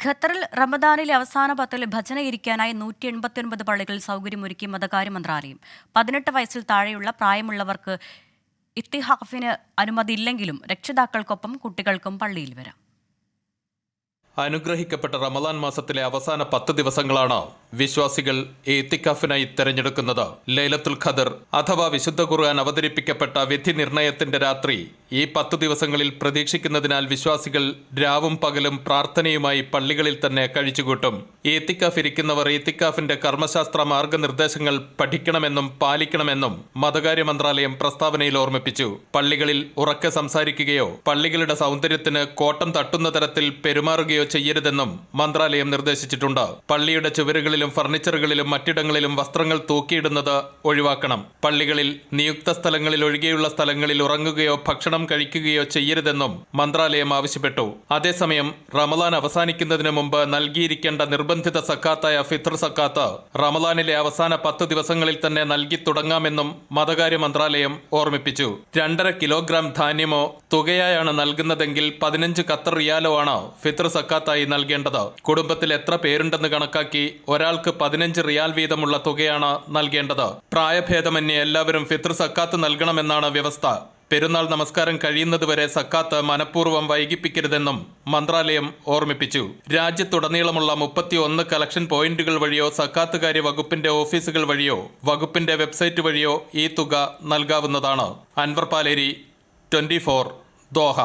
ഖത്തറിൽ റമദാനിലെ അവസാന പത്തിൽ ഭജന ഇരിക്കാനായി നൂറ്റി എൺപത്തിയൊൻപത് പള്ളികളിൽ സൗകര്യമൊരുക്കി മതകാര്യ മന്ത്രാലയം പതിനെട്ട് വയസ്സിൽ താഴെയുള്ള പ്രായമുള്ളവർക്ക് ഇത്തിഹാഫിന് അനുമതിയില്ലെങ്കിലും രക്ഷിതാക്കൾക്കൊപ്പം കുട്ടികൾക്കും പള്ളിയിൽ വരാം. അനുഗ്രഹിക്കപ്പെട്ട റമദാൻ മാസത്തിലെ അവസാന പത്ത് ദിവസങ്ങളാണ് വിശ്വാസികൾ ഏത്തിക്കാഫിനായി തെരഞ്ഞെടുക്കുന്നത് ലൈലത്തുൽ ഖദർ അഥവാ വിശുദ്ധ ഖുർആൻ അവതരിപ്പിക്കപ്പെട്ട വിധി നിർണയത്തിന്റെ രാത്രി ഈ പത്തു ദിവസങ്ങളിൽ പ്രതീക്ഷിക്കുന്നതിനാൽ വിശ്വാസികൾ രാവും പകലും പ്രാർത്ഥനയുമായി പള്ളികളിൽ തന്നെ കഴിച്ചുകൂട്ടും. ഏത്തിക്കാഫ് ഇരിക്കുന്നവർ ഏത്തിക്കാഫിന്റെ കർമ്മശാസ്ത്ര മാർഗനിർദ്ദേശങ്ങൾ പഠിക്കണമെന്നും പാലിക്കണമെന്നും മതകാര്യ മന്ത്രാലയം പ്രസ്താവനയിൽ ഓർമ്മിപ്പിച്ചു. പള്ളികളിൽ ഉറക്കെ സംസാരിക്കുകയോ പള്ളികളുടെ സൗന്ദര്യത്തിന് കോട്ടം തട്ടുന്ന തരത്തിൽ പെരുമാറുകയോ ചെയ്യരുതെന്നും മന്ത്രാലയം നിർദ്ദേശിച്ചിട്ടുണ്ട്. പള്ളിയുടെ ചുവരുകളിലും ഫർണിച്ചറുകളിലും മറ്റിടങ്ങളിലും വസ്ത്രങ്ങൾ തൂക്കിയിടുന്നത് ഒഴിവാക്കണം. പള്ളികളിൽ നിയുക്ത സ്ഥലങ്ങളിൽ ഒഴികെയുള്ള സ്ഥലങ്ങളിൽ ഉറങ്ങുകയോ ഭക്ഷണം കഴിക്കുകയോ ചെയ്യരുതെന്നും മന്ത്രാലയം ആവശ്യപ്പെട്ടു. അതേസമയം റമദാൻ അവസാനിക്കുന്നതിന് മുമ്പ് നൽകിയിരിക്കേണ്ട നിർബന്ധിത സക്കാത്തായ ഫിത്ർ സക്കാത്ത് റമദാനിലെ അവസാന പത്ത് ദിവസങ്ങളിൽ തന്നെ നൽകി തുടങ്ങാമെന്നും മതകാര്യ മന്ത്രാലയം ഓർമ്മിപ്പിച്ചു. രണ്ടര കിലോഗ്രാം ധാന്യമോ തുകയായാണ് നൽകുന്നതെങ്കിൽ പതിനഞ്ച് ഖത്തർ റിയാലോ ആണ് ഫിത്ർ സക്കാത്തായി നൽകേണ്ടത്. കുടുംബത്തിൽ എത്ര പേരുണ്ടെന്ന് കണക്കാക്കി ഒരാൾക്ക് പതിനഞ്ച് റിയാൽ വീതമുള്ള തുകയാണ് നൽകേണ്ടത്. പ്രായഭേദമന്യേ എല്ലാവരും ഫിത്ർ സക്കാത്ത് നൽകണമെന്നാണ് വ്യവസ്ഥ. പെരുന്നാൾ നമസ്കാരം കഴിയുന്നതുവരെ സക്കാത്ത് മനഃപൂർവം വൈകിപ്പിക്കരുതെന്നും മന്ത്രാലയം ഓർമ്മിപ്പിച്ചു. രാജ്യത്തുടനീളമുള്ള മുപ്പത്തി ഒന്ന് കളക്ഷൻ പോയിന്റുകൾ വഴിയോ സക്കാത്തുകാരി വകുപ്പിന്റെ ഓഫീസുകൾ വഴിയോ വകുപ്പിന്റെ വെബ്സൈറ്റ് വഴിയോ ഈ തുക നൽകാവുന്നതാണ്. Anwar Paleri twenty Doha.